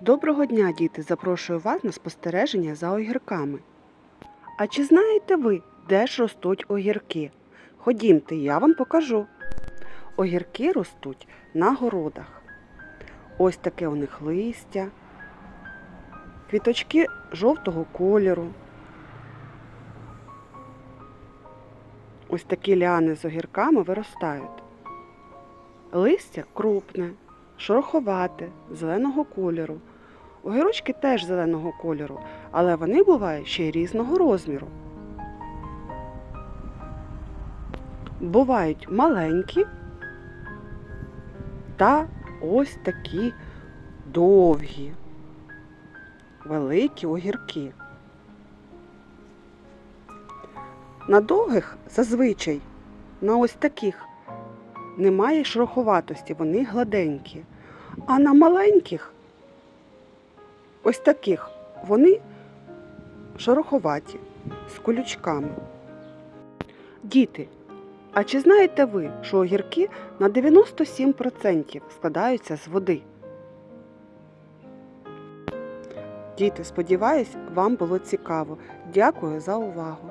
Доброго дня, діти! Запрошую вас на спостереження за огірками. А чи знаєте ви, де ж ростуть огірки? Ходімте, я вам покажу. Огірки ростуть на городах. Ось таке у них листя, квіточки жовтого кольору. Ось такі ліани з огірками виростають. Листя крупне, шороховате, зеленого кольору. Огірочки теж зеленого кольору, але вони бувають ще й різного розміру. Бувають маленькі та ось такі довгі, великі огірки. На довгих зазвичай, на ось таких, немає шероховатості, вони гладенькі. А на маленьких, ось таких, вони шероховаті, з колючками. Діти, а чи знаєте ви, що огірки на 97% складаються з води? Діти, сподіваюсь, вам було цікаво. Дякую за увагу.